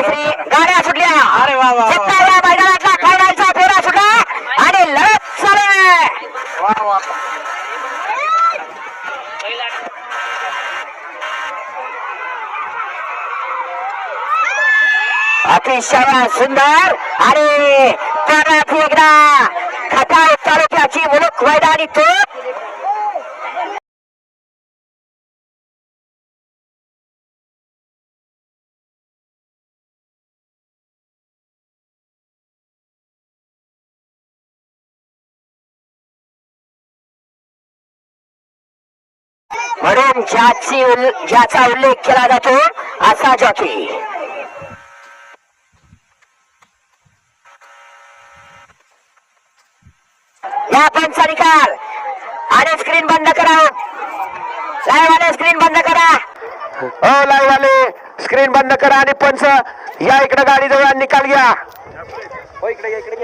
केसरी गाड्या सुटल्या. सत्ताव्या मैदानातला सुटला आणि लढत चालू आहे. अतिशय सुंदर आणि परत एकदा खटाव तालुक्याची मुलुक मैदानी तो म्हणून ज्याची उल्ल- ज्याचा उल्लेख केला जातो असा जॉकी. या पंचा निकाल. आणि स्क्रीन बंद करा. लाईव्ह आले स्क्रीन बंद करा. हो लाईव्ह आले स्क्रीन बंद करा आणि पंच या इकडे गाडी जवळ निकाल घ्या. हो इकडे घ्या, इकडे